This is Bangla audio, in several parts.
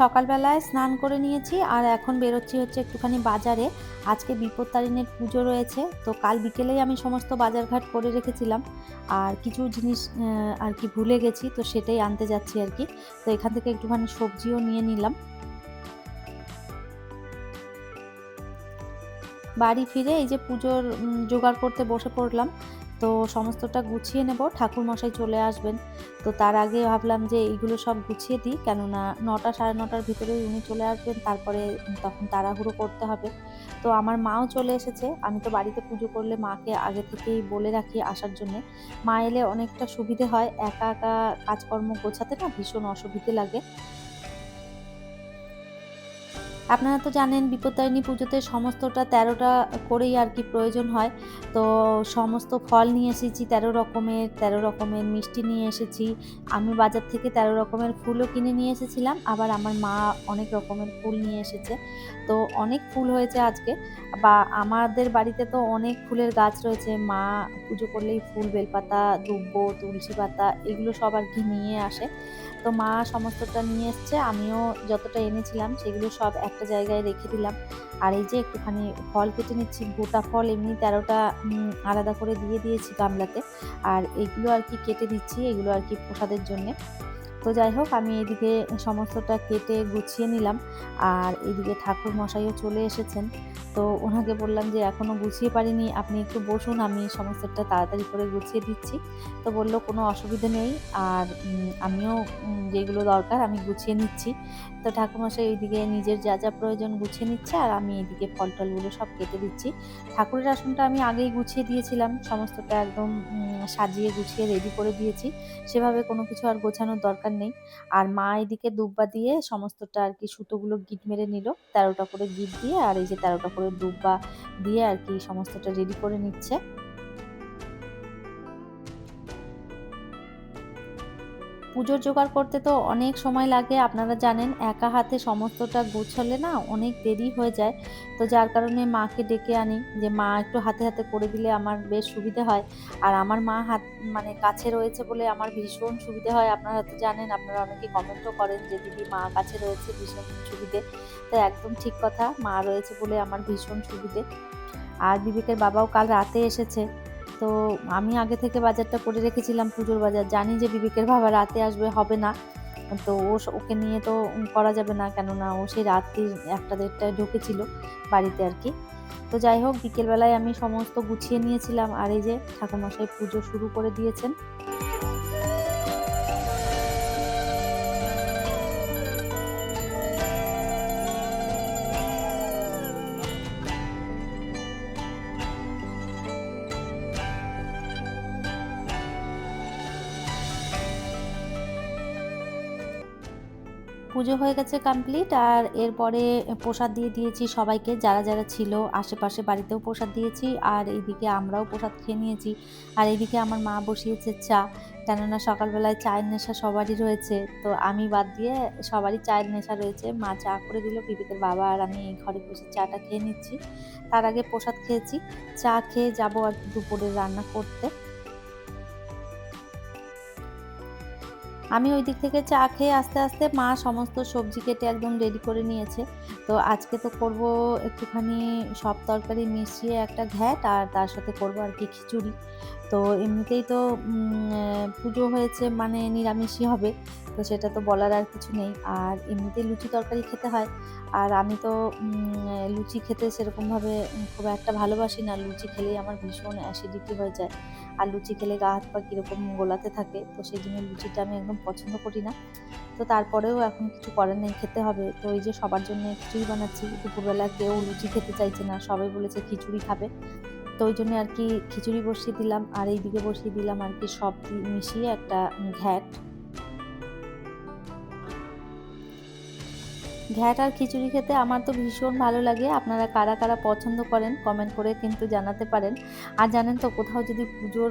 সকালবেলায় স্নান করে নিয়েছি আর এখন বেরোচ্ছি হচ্ছে একটুখানি বাজারে। আজকে বিপত্তারিণীর পুজো রয়েছে, তো কাল বিকেলেই আমি সমস্ত বাজারঘাট করে রেখেছিলাম। আর কিছু জিনিস আর কি ভুলে গেছি, তো সেটাই আনতে যাচ্ছি আর কি। তো এখান থেকে একটুখানি সবজিও নিয়ে নিলাম। বাড়ি ফিরে এই যে পুজোর জোগাড় করতে বসে পড়লাম। তো সমস্তটা গুছিয়ে নেব। ঠাকুর মশাই চলে আসবেন। তো তার আগে ভাবলাম যে এইগুলো সব গুছিয়ে দিই, কেননা নটা সাড়ে নটার ভিতরেই উনি চলে আসবেন, তারপরে তখন তাড়াহুড়ো করতে হবে। তো আমার মাও চলে এসেছে। আমি তো বাড়িতে পুজো করলে মাকে আগে থেকেই বলে রাখি আসার জন্যে। মা এলে অনেকটা সুবিধে হয়। একা একা কাজকর্ম গোছাতে না ভীষণ অসুবিধে লাগে। আপনারা তো জানেন বিপত্তারিণী পুজোতে সমস্তটা তেরোটা করেই আর কি প্রয়োজন হয়। তো সমস্ত ফল নিয়ে এসেছি, তেরো রকমের তেরো রকমের মিষ্টি নিয়ে এসেছি। আমি বাজার থেকে তেরো রকমের ফুলও কিনে নিয়ে এসেছিলাম। আবার আমার মা অনেক রকমের ফুল নিয়ে এসেছে। তো অনেক ফুল হয়েছে আজকে। বা আমাদের বাড়িতে তো অনেক ফুলের গাছ রয়েছে। মা পুজো করলেই ফুল, বেলপাতা, দুব্ব, তুলসী পাতা, এগুলো সব আর কি নিয়ে আসে। তো মা সমস্তটা নিয়ে এসছে, আমিও যতটা এনেছিলাম সেগুলো সব একটা জায়গায় রেখে দিলাম। আর এই যে একটুখানি ফল কেটে নিচ্ছি, গোটা ফল এমনি তেরোটা আলাদা করে দিয়ে দিয়েছি গামলাতে। আর এগুলো আর কি কেটে দিচ্ছি, এগুলো আর কি প্রসাদের জন্যে। তো যাই হোক, আমি এদিকে সমস্তটা কেটে গুছিয়ে নিলাম। আর এদিকে ঠাকুর মশাইও চলে এসেছেন। তো ওনাকে বললাম যে এখনও গুছিয়ে পারিনি, আপনি একটু বসুন, আমি সমস্তটা তাড়াতাড়ি করে গুছিয়ে দিচ্ছি। তো বলল, কোনো অসুবিধা নেই, আর আমিও যেগুলো দরকার আমি গুছিয়ে নিচ্ছি। তো ঠাকুরমশাই এইদিকে নিজের যা যা প্রয়োজন গুছিয়ে নিচ্ছে, আর আমি এইদিকে ফল টলগুলো সব কেটে দিচ্ছি। ঠাকুরের আসনটা আমি আগেই গুছিয়ে দিয়েছিলাম, সমস্তটা একদম সাজিয়ে গুছিয়ে রেডি করে দিয়েছি। সেভাবে কোনো কিছু আর গোছানোর দরকার নেই। আর মা এদিকে দুব্বা দিয়ে সমস্তটা আর কি সুতোগুলো গিট মেরে নিল, তেরোটা করে গিট দিয়ে, আর এই যে তেরোটা করে দুব্বা দিয়ে আর কি সমস্তটা রেডি করে নিচ্ছে। পুজোর জোগাড় করতে তো অনেক সময় লাগে। আপনারা জানেন, একা হাতে সমস্তটা গোছালে না অনেক দেরি হয়ে যায়। তো যার কারণে মাকে ডেকে আনি যে, মা, একটু হাতে হাতে করে দিলে আমার বেশ সুবিধে হয়। আর আমার মা হাত মানে কাছে রয়েছে বলে আমার ভীষণ সুবিধে হয়। আপনারা তো জানেন, আপনারা অনেকে কমেন্টও করেন যে, দিদি, মা কাছে রয়েছে ভীষণ সুবিধে। তো একদম ঠিক কথা, মা রয়েছে বলে আমার ভীষণ সুবিধে। আর বিবেকের বাবাও কাল রাতে এসেছে। তো আমি আগে থেকে বাজারটা করে রেখেছিলাম পুজোর বাজার। জানি যে বিবেকের বাবা রাতে আসবে, হবে না। তো ও ওকে নিয়ে তো করা যাবে না, কেননা ও সেই রাত্রি একটা দেড়টায় ঢুকেছিল বাড়িতে আর কি। তো যাই হোক, বিকেলবেলায় আমি সমস্ত গুছিয়ে নিয়েছিলাম। আর এই যে ঠাকুরমশাই পুজো শুরু করে দিয়েছেন। পুজো হয়ে গেছে কমপ্লিট আর এরপরে প্রসাদ দিয়ে দিয়েছি সবাইকে, যারা যারা ছিল আশেপাশে বাড়িতেও প্রসাদ দিয়েছি, আর এইদিকে আমরাও প্রসাদ খেয়ে নিয়েছি। আর এইদিকে আমার মা বসিয়েছে চা, কেননা সকালবেলায় চায়ের নেশা সবারই রয়েছে, তো আমি বাদ দিয়ে সবারই চায়ের নেশা রয়েছে। মা চা করে দিল, বিবেকের বাবা আর আমি ঘরে বসে চাটা খেয়ে নিচ্ছি। তার আগে প্রসাদ খেয়েছি, চা খেয়ে যাব আর দুপুরে রান্না করতে। আমি ওই দিক থেকে চা খেয়ে আস্তে আস্তে মা সমস্ত সবজি কেটে একদম রেডি করে নিয়েছে। তো আজকে তো করব একটুখানি সব তরকারি মিশিয়ে একটা ঘ্যাট, আর তার সাথে করব আর কি খিচুড়ি। তো এমনিতেই তো পুজো হয়েছে মানে নিরামিষই হবে, তো সেটা তো বলার আর কিছু নেই। আর এমনিতেই লুচি তরকারি খেতে হয়, আর আমি তো লুচি খেতে সেরকমভাবে খুব একটা ভালোবাসি না। লুচি খেলেই আমার ভীষণ অ্যাসিডিটি হয়ে যায়। আর লুচি খেলে গা হাত পা কীরকম গোলাতে থাকে, তো সেই জন্য লুচিটা আমি একদম পছন্দ করি না। তো তারপরেও এখন কিছু করার নেই, খেতে হবে। তো এই যে সবার জন্য খিচুড়ি বানাচ্ছি, দুপুরবেলা কেউ লুচি খেতে চাইছে না, সবাই বলেছে খিচুড়ি খাবে। তো ওই জন্য আর কি খিচুড়ি বসিয়ে দিলাম, আর এইদিকে বসিয়ে দিলাম আর কি সব মিশিয়ে একটা ঘ্যাট। ঘ্যাট আর খিচুড়ি খেতে আমার তো ভীষণ ভালো লাগে। আপনারা কারা কারা পছন্দ করেন কমেন্ট করে কিন্তু জানাতে পারেন। আর জানেন তো, কোথাও যদি পুজোর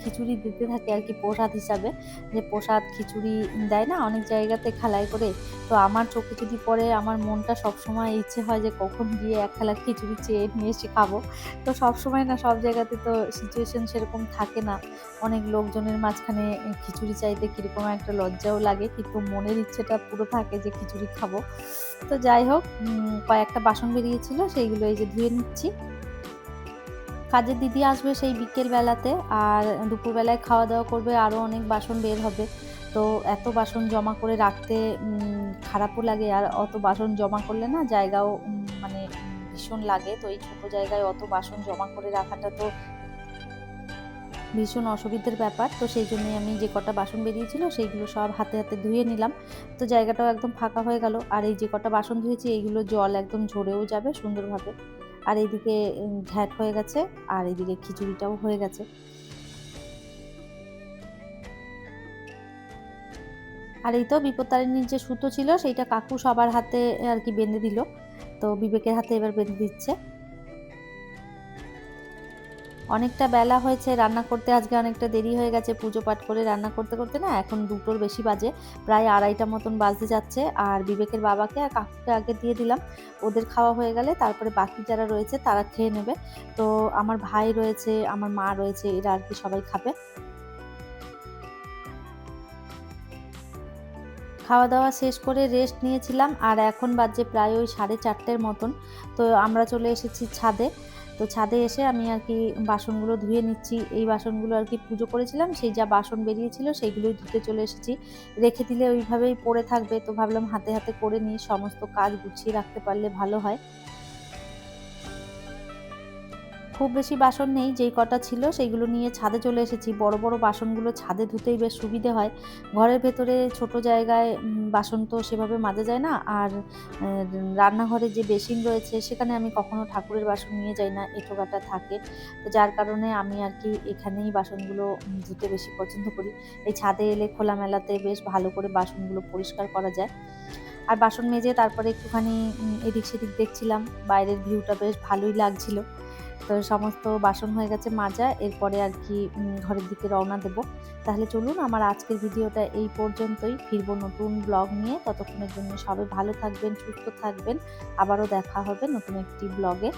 খিচুড়ি দিতে থাকে আর কি প্রসাদ হিসাবে, যে প্রসাদ খিচুড়ি দেয় না, অনেক জায়গাতে খালাই করে, তো আমার চোখে যদি পরে আমার মনটা সবসময় ইচ্ছে হয় যে কখন গিয়ে এক খেলা খিচুড়ি চেয়ে নিয়ে এসে খাব। তো সব সময় না, সব জায়গাতে তো সিচুয়েশন সেরকম থাকে না। অনেক লোকজনের মাঝখানে খিচুড়ি চাইতে কীরকম একটা লজ্জাও লাগে, কিন্তু মনের ইচ্ছেটা পুরো থাকে যে খিচুড়ি খাব। তো যাই হোক কয়েকটা বাসন বেরিয়েছিল, সেইগুলো এই যে ধুয়ে নিচ্ছি। কাজের দিদি আসবে সেই বিকেল বেলাতে, আর দুপুরবেলায় খাওয়া দাওয়া করবে, আরও অনেক বাসন বের হবে। তো এত বাসন জমা করে রাখতে খারাপও লাগে, আর অত বাসন জমা করলে না জায়গাও মানে ভীষণ লাগে। তো এই ছোটো জায়গায় অত বাসন জমা করে রাখাটা তো ভীষণ অসুবিধের ব্যাপার। তো সেই জন্যই আমি যে কটা বাসন বেরিয়েছিল সেইগুলো সব হাতে হাতে ধুয়ে নিলাম। তো জায়গাটাও একদম ফাঁকা হয়ে গেল। আর এই যে কটা বাসন ধুয়েছি, এইগুলো জল একদম ঝরেও যাবে সুন্দরভাবে। আর এইদিকে ঘ্যাট হয়ে গেছে। আর এইদিকে খিচুড়িটাও হয়ে গেছে। আর এই তো বিপত্তারিণীর যে সুতো ছিল, সেইটা কাকু সবার হাতে আর কি বেঁধে দিল। তো বিবেকের হাতে এবার বেঁধে দিচ্ছে। অনেকটা বেলা হয়েছে, রান্না করতে আজকে অনেকটা দেরি হয়ে গেছে, পুজো পাঠ করে রান্না করতে করতে না এখন দুটোর বেশি বাজে, প্রায় আড়াইটা মতন বাজতে যাচ্ছে। আর বিবেকের বাবাকে আর কাকুকে আগে দিয়ে দিলাম, ওদের খাওয়া হয়ে গেলে তারপরে বাকি যারা রয়েছে তারা খেয়ে নেবে। তো আমার ভাই রয়েছে, আমার মা রয়েছে, এরা আর কি সবাই খাবে। খাওয়া দাওয়া শেষ করে রেস্ট নিয়েছিলাম, আর এখন বাজে প্রায় ওই সাড়ে চারটের মতন। তো আমরা চলে এসেছি ছাদে। তো ছাদে এসে আমি আর কি বাসনগুলো ধুয়ে নিচ্ছি। এই বাসনগুলো আর কি পুজো করেছিলাম, সেই যা বাসন বেরিয়েছিল সেইগুলোই ধুতে চলে এসেছি। রেখে দিলে ওইভাবেই পড়ে থাকবে, তো ভাবলাম হাতে হাতে করে নিই, সমস্ত কাজ গুছিয়ে রাখতে পারলে ভালো হয়। খুব বেশি বাসন নেই, যেই কটা ছিল সেইগুলো নিয়ে ছাদে চলে এসেছি। বড় বড় বাসনগুলো ছাদে ধুতেই বেশ সুবিধে হয়। ঘরের ভেতরে ছোট জায়গায় বাসন তো সেভাবে মাজা যায় না। আর রান্নাঘরে যে বেসিন রয়েছে, সেখানে আমি কখনো ঠাকুরের বাসন নিয়ে যাই না, এঁটোকাটা থাকে। তো যার কারণে আমি আর কি এখানেই বাসনগুলো ধুতে বেশি পছন্দ করি। এই ছাদে এলে খোলামেলাতে বেশ ভালো করে বাসনগুলো পরিষ্কার করা যায়। আর বাসন মেজে তারপরে একটুখানি এদিক সেদিক দেখছিলাম। বাইরের ভিউটা বেশ ভালোই লাগছিল। তো সমস্ত বাসন হয়ে গেছে মাজা, এরপরে আর কি ঘরের দিকে রওনা দেব। তাহলে চলুন, আমার আজকের ভিডিওটা এই পর্যন্তই। ফিরবো নতুন ব্লগ নিয়ে। ততক্ষণের জন্য সবাই ভালো থাকবেন, সুস্থ থাকবেন। আবারও দেখা হবে নতুন একটি ব্লগে